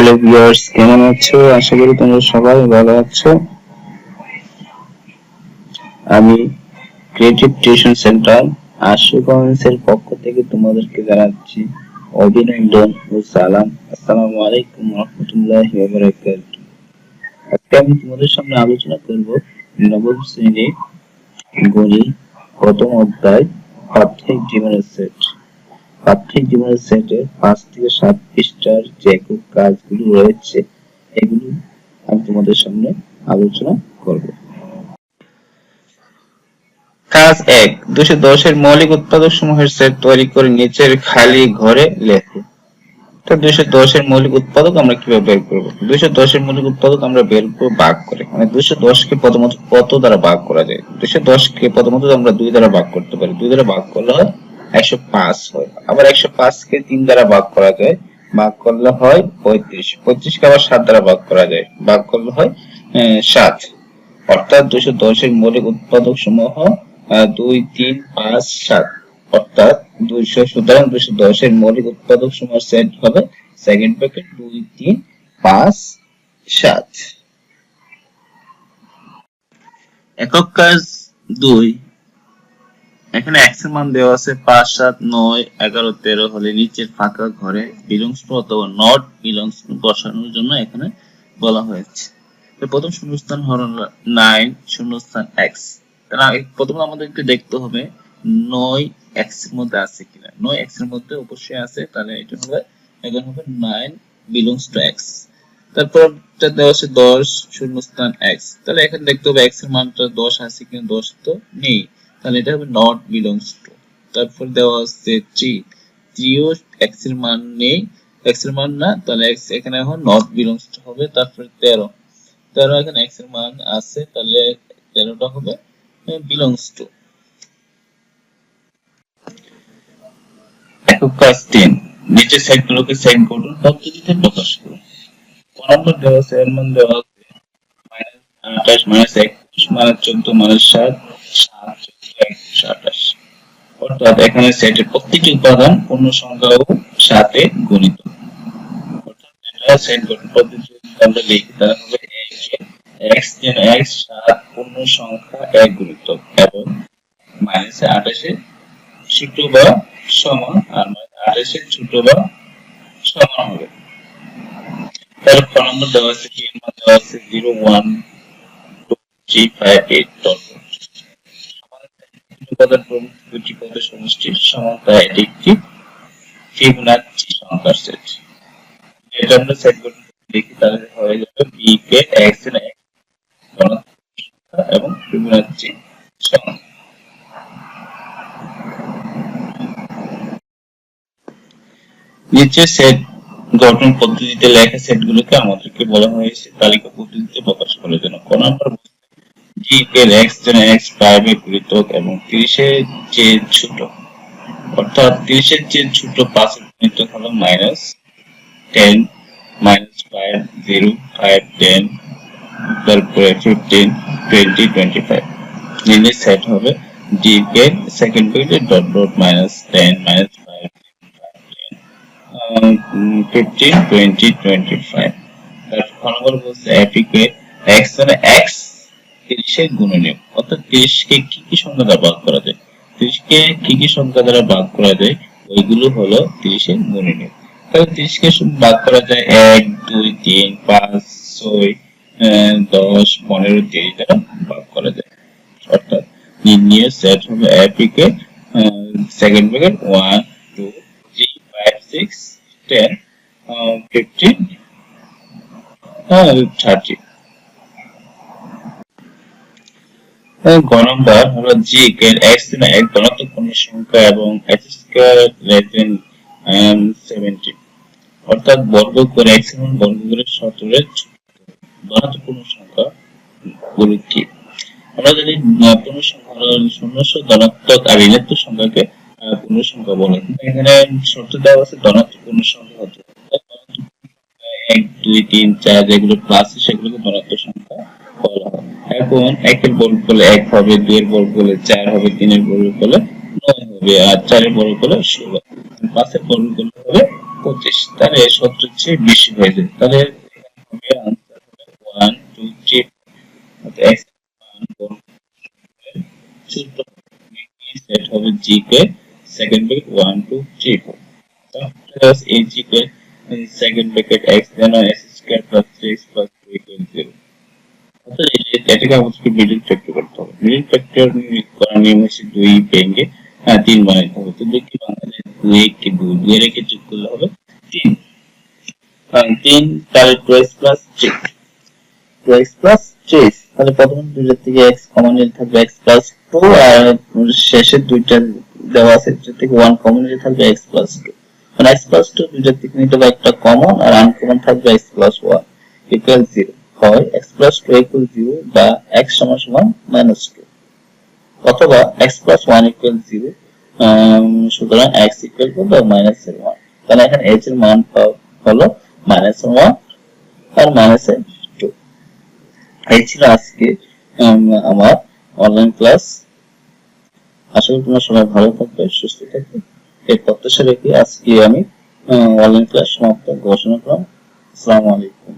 Hello viewers কেমন আছো? আশা করি তোমরা সবাই ভালো আছো। আমি ক্রিয়েটিভ টিউশন সেন্টার আশু কমেন্টসের পক্ষ থেকে তোমাদেরকে জানাচ্ছি অভিনন্দন ও সালাম। আসসালামু আলাইকুম রহমতুল্লাহি ওয়া আজকে আমি তোমাদের সামনে আলোচনা করব নবম শ্রেণির গণিত প্রথম অধ্যায় পাঠ্যিক জীবনের সেট। পাঠ্যিক জীবনের সেটে পাঁচ থেকে সাত পৃষ্ঠার যে একক কাজগুলো রয়েছে, এগুলো আমি তোমাদের সামনে আলোচনা করব। কাজ এক, দুশো দশের মৌলিক উৎপাদক সমূহের সেট তৈরি করে নিচের খালি ঘরে লেখো। তো দুশো দশের মৌলিক উৎপাদক আমরা কীভাবে বের করব? দুশো দশের মৌলিক উৎপাদক আমরা বের করব ভাগ করে। মানে দুশো দশকে প্রথমত কত দ্বারা ভাগ করা যায়? দুশো দশকে প্রথমত আমরা দুই দ্বারা ভাগ করতে পারি। দুই দ্বারা ভাগ করলে হয় একশো পাঁচ হয়। আবার একশো পাঁচকে তিন দ্বারা ভাগ করা যায়। ভাগ করলে হয় পঁয়ত্রিশ। পঁয়ত্রিশকে আবার সাত দ্বারা ভাগ করা যায়। ভাগ করলে হয় সাত। অর্থাৎ দুশো দশের মৌলিক উৎপাদক সমূহ দুই, তিন, পাঁচ, সাত। অর্থাৎ দুইশো, সুতরাং দুশো দশের মৌলিক উৎপাদক সমূহ সেট হবে সেকেন্ড ব্র্যাকেট দুই, তিন, পাঁচ, সাত। একক কাজ দুই। এখানে এক্সের মান দেওয়া আছে পাঁচ, সাত, নয়, এগারো, তেরো হলে নিচের ফাঁকা ঘরে বিলংস টু অথবা নট বিলংস টু বসানোর জন্য এখানে বলা হয়েছে। প্রথম শূন্যস্থান হলো নাইন শূন্যস্থান এক্স তাহলে প্রথমে আমাদেরকে দেখতে হবে নয় এক্সের মধ্যে আছে কিনা। নয় এক্সের মধ্যে অবশ্যই আছে, তাহলে এটা হবে, এখন হবে নাইন বিলংস টু এক্স তারপর দেওয়া আছে দশ, শূন্যস্থান এক্স তাহলে এখানে দেখতে হবে এক্সের মানটা দশ আছে কিনা, দশ তো নেই। তাহলে এটা হবে নট বিলংস টু তারপর দেওয়া আছে থ্রি থ্রিও এক্সের মান নেই। এক্সের মান না, তাহলে এক্স এখানে এখন নট বিলংস টু হবে। তারপর তেরো। তেরো এখানে এক্সের মান আছে, তাহলে তেরোটা হবে বিলংস টু একক নিচের সেটগুলোকে সেট করুন। করুন। নম্বর দেওয়া আছে? আঠাশ মাইনাস একুশ মাইনাস চোদ্দ মাইনাস সাত। অর্থাৎ এখানে সেটের প্রত্যেকটি উপাদান পূর্ণ সংখ্যা ও সাথে গুণিত। অর্থাৎ এটা সাত পূর্ণ সংখ্যা এক গুণিতক এবং মাইনাসে আঠাশে ছোট বা সমান, আর আঠাশে ছোট বা সমান হবে। দেওয়া আছে zero one two three five eight dot উপাদান প্রমুখ দুটি পদের সমষ্টি সমান একটি ফিবোনাচি সংখ্যার সেট এটা আমরা সেট করতে দেখি, তাহলে হয়ে যাবে বি কে এক্সের এক ধনাত্মক সংখ্যা এবং ফিবোনাচি সমান। নিচে সেট গঠন পদ্ধতিতে লেখা সেটগুলোকে আমাদেরকে বলা হয়েছে, তালিকা পদ্ধতিতে প্রকাশ করার জন্য। ক নাম্বার জি এর এক্স যেন এক্স প্রাইভেট গুণিতক এবং তিরিশের চেয়ে ছোট। অর্থাৎ তিরিশের চেয়ে ছোট পাঁচের গুণিতক হলো minus ten minus five zero five ten তারপরে ফিফটিন টোয়েন্টি টোয়েন্টি ফাইভ নিচে সেট হবে D K second bracket dot dot minus ten minus five fifteen twenty twenty five number বলছে এক্স মানে এক্স তিরিশের গুণনীয়ক। অর্থাৎ তিরিশকে কি কি সংখ্যা ভাগ করা যায়? তিরিশকে কি কি সংখ্যা দ্বারা ভাগ করা যায়, ওইগুলো হলো তিরিশের গুণনীয়ক তাহলে তিরিশকে ভাগ করা যায় এক, দুই, তিন, পাঁচ, ছয় দশ, পনেরো, তিরিশ দ্বারা ভাগ করা যায়। অর্থাৎ নির্ণয় সেট হবে second bracket one two three five six ten fifteen thirty গ নম্বর হলো জি এর x এর এক ধনাত্মক পূর্ণ সংখ্যা এবং x স্কয়ার লেস দেন 70 অর্থাৎ বর্গ করে x এর বর্গ করে 17 এর ছোট। ধনাত্মক পূর্ণ সংখ্যা গুলো কি আমরা জানি পূর্ণ সংখ্যা হলো শূন্যস্ব ধনাত্মক আর ঋণাত্মক সংখ্যাকে পূর্ণ সংখ্যা বলে, এখানে শর্ত দেওয়া আছে ধনাত্মক পূর্ণ সংখ্যা হতে এক, দুই, তিন, চার, যেগুলো প্লাস সেগুলোকে ধনাত্মক এখন একের বর্গ করলে এক হবে দুই এর বর্গ করলে চার হবে, তিনের করলে নয় হবে, আর চারের করলে ষোলো। পাঁচের করলে হবে পঁচিশ। তাহলে সত্তর চেয়ে বেশি হয়ে যায়। তাহলে one two three X set হবে G K second bracket one two three four এই G K second bracket X then square plus three X plus two equal zero অর্থাৎ এই যে এটাকে মিডিল ফ্যাক্টর করতে হবে। মিডিল ফ্যাক্টর করার নিয়ম হচ্ছে দুই হ্যাঁ তিন বানাইতে হবে। তো বাংলাতে দুই দুই দুই যোগ করলে হবে। তিন তিন, তাহলে two X plus three two X plus তাহলে প্রথম থেকে এক্স কমন নিলে থাকবে এক্স প্লাস টু আর শেষের দুইটা দেওয়া আছে যেটা থেকে ওয়ান কমন নিলে থাকবে এক্স প্লাস টু মানে এক্স প্লাস টু দুইটার থেকে নিতে হবে একটা কমন আর আনকমন থাকবে X plus one equal zero হয় X plus two equal zero বা এক্স সমান সমান মাইনাস টু অথবা X plus one equal zero সুতরাং এক্স ইকুয়াল বা মাইনাস এর ওয়ান তাহলে এখানে এর মান হলো মাইনাস ওয়ান আর মাইনাস টু এই ছিল আজকে আমার অনলাইন ক্লাস আশা করি তোমরা সবাই ভালো থাকবে, সুস্থ থাকবে। এই প্রত্যাশা রেখে আজকে আমি অনলাইন ক্লাস সমাপ্ত ঘোষণা করলাম। আসসালামু আলাইকুম।